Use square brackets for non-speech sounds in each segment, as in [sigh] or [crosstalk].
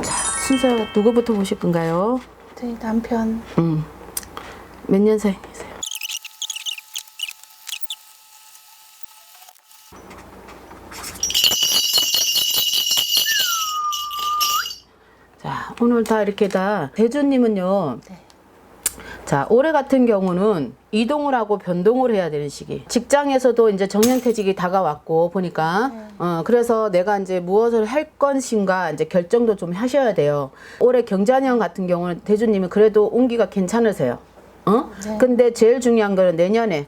자, 순서 누구부터 보실 건가요? 저희 남편 음. 몇 년생이세요? 자, 오늘 다 이렇게 다 대주님은요. 네. 자, 올해 같은 경우는 이동을 하고 변동을 해야 되는 시기. 직장에서도 이제 정년퇴직이 다가왔고 보니까 네. 어 그래서 내가 이제 무엇을 할 건신가 이제 결정도 좀 하셔야 돼요. 올해 경자년 같은 경우는 대주님은 그래도 운기가 괜찮으세요. 어? 네. 근데 제일 중요한 거는 내년에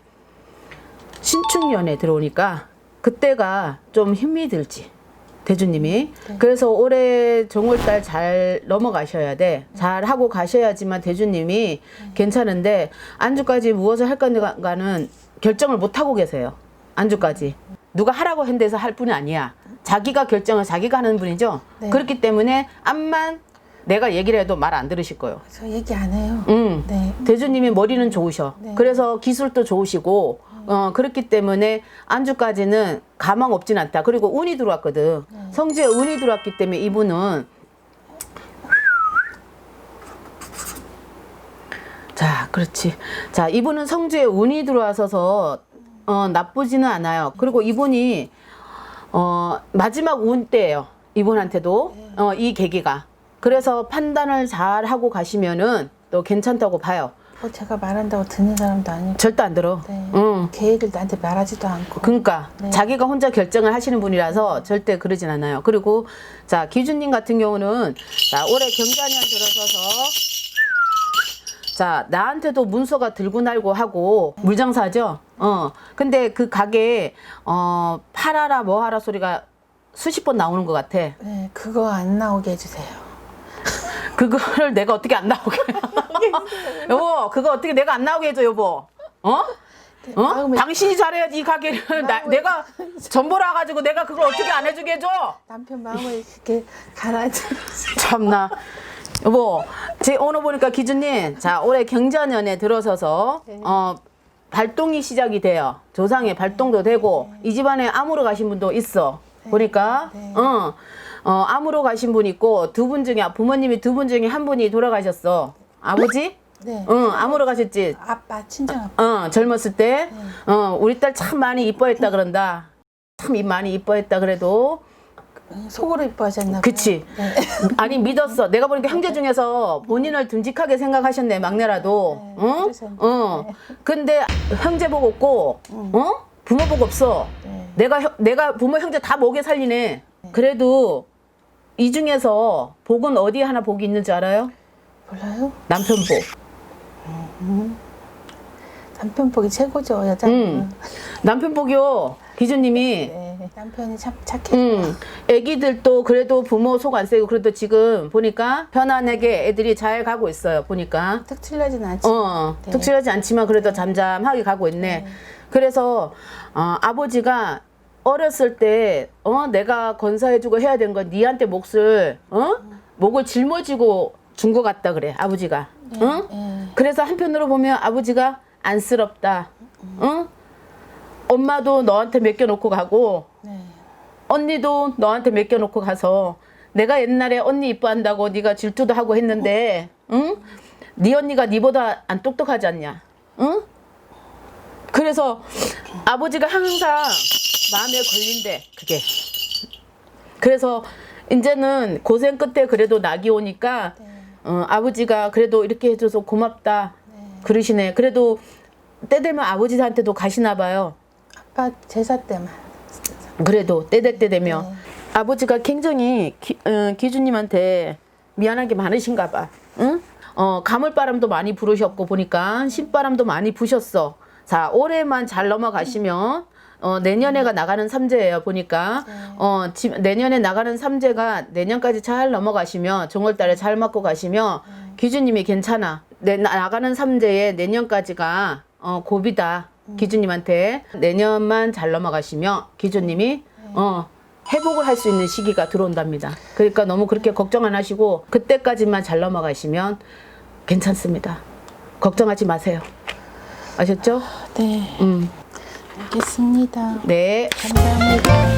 신축년에 들어오니까 그때가 좀 힘이 들지. 대주님이 네. 그래서 올해 정월달 잘 넘어가셔야 돼. 잘 하고 가셔야지만 대주님이 괜찮은데 안주까지 무엇을 할 건가는 결정을 못 하고 계세요. 안주까지 누가 하라고 한 데서 할 분이 아니야. 자기가 결정을 자기가 하는 분이죠. 네. 그렇기 때문에 암만 내가 얘기를 해도 말 안 들으실 거예요. 저 얘기 안 해요. 음. 네. 대주님이 머리는 좋으셔. 네. 그래서 기술도 좋으시고, 어, 그렇기 때문에 안주까지는 가망 없진 않다. 그리고 운이 들어왔거든. 네. 성지에 운이 들어왔기 때문에 이분은 자, 그렇지. 자, 이분은 성지에 운이 들어와서서 어, 나쁘지는 않아요. 그리고 이분이 어, 마지막 운 때예요. 이분한테도 어, 이 계기가. 그래서 판단을 잘 하고 가시면은 또 괜찮다고 봐요. 뭐 제가 말한다고 듣는 사람도 아니고 절대 안 들어. 네. 응. 계획을 나한테 말하지도 않고 그러니까 네. 자기가 혼자 결정을 하시는 분이라서 절대 그러진 않아요. 그리고 자 기준님 같은 경우는 자 올해 경자년 들어서서 자 나한테도 문서가 들고 날고 하고 물장사죠. 어 근데 그 가게에 어 팔아라 뭐하라 소리가 수십 번 나오는 것 같아. 네, 그거 안 나오게 해주세요. 그거를 내가 어떻게 안 나오게 [laughs] 여보 그거 어떻게 내가 안 나오게 해줘 여보. 어? 어? 마음을- 당신이 잘해야지 이 가게를 나, 내가 전보라 가지고 내가 그걸 어떻게 안 해주게 해줘? 남편 마음을 이렇게 가라앉혀. 참나. 여보 제 오늘 보니까 기준님 자 올해 경자년에 들어서서 네. 어 발동이 시작이 돼요. 조상의 발동도 되고 이 집안에 암으로 가신 분도 있어. 보니까 네. 어, 어 암으로 가신 분 있고 두 분 중에 부모님이 두 분 중에 한 분이 돌아가셨어. 아버지 네. 응 암으로 가셨지 아빠 친정 아빠. 어 젊었을 때 네. 어 우리 딸 참 많이 이뻐했다 그런다 참 많이 이뻐했다 그래도 속으로 이뻐하셨나. 그치. 네. [laughs] 아니 믿었어. 내가 보니까 형제 중에서 본인을 듬직하게 생각하셨네 막내라도. 네, 응? 그러셨네. 어. 근데 형제 복 없고, 어? 부모 복 없어. 네. 내가 형- 내가 부모 형제 다 목에 살리네. 그래도 이 중에서 복은 어디 하나 복이 있는지 알아요? 몰라요? 남편 복. 남편 복이 최고죠 여자는. 응. 남편 복이요. 기준님이 네. 남편이 참 착해. 음, 애기들도 그래도 부모 속 안 세고 그래도 지금 보니까 편안하게 애들이 잘 가고 있어요. 보니까. 탁 틀려진 않지. 어, 네. 특출하지 않지만 그래도 잠잠하게 가고 있네. 그래서 어, 아버지가 어렸을 때 어, 내가 건사해주고 해야 되는 건 니한테 몫을 어? 목을 짊어지고 준 것 같다 그래 아버지가. 응? 네. 그래서 한편으로 보면 아버지가 안쓰럽다. 응? 엄마도 너한테 맡겨놓고 가고 네. 언니도 너한테 맡겨놓고 가서 내가 옛날에 언니 이뻐한다고 네가 질투도 하고 했는데 응? 네 언니가 네보다 안 똑똑하지 않냐? 응? 그래서 아버지가 항상 마음에 걸린대 그게 그래서 이제는 고생 끝에 그래도 낙이 오니까 네. 어, 아버지가 그래도 이렇게 해줘서 고맙다 네. 그러시네 그래도 때 되면 아버지한테도 가시나 봐요 아빠 제사 때만. 그래도 때때때 되면 네. 아버지가 굉장히 기, 어, 기준님한테 미안한 게 많으신가 봐. 응? 어, 가물바람도 많이 부르셨고 보니까 신바람도 많이 부셨어. 자, 올해만 잘 넘어가시면 어, 내년에가 나가는 삼재예요. 보니까 어, 지, 내년에 나가는 삼재가 내년까지 잘 넘어가시면 정월달에 잘 맞고 가시면 기준님이 괜찮아. 내, 나- 나가는 삼재에 내년까지가 어, 고비다. 기준님한테 내년만 잘 넘어가시면 기준님이 어, 회복을 할 수 있는 시기가 들어온답니다. 그러니까 너무 그렇게 걱정 안 하시고 그때까지만 잘 넘어가시면 괜찮습니다. 걱정하지 마세요. 아셨죠? 네. 음. 알겠습니다. 네. 감사합니다.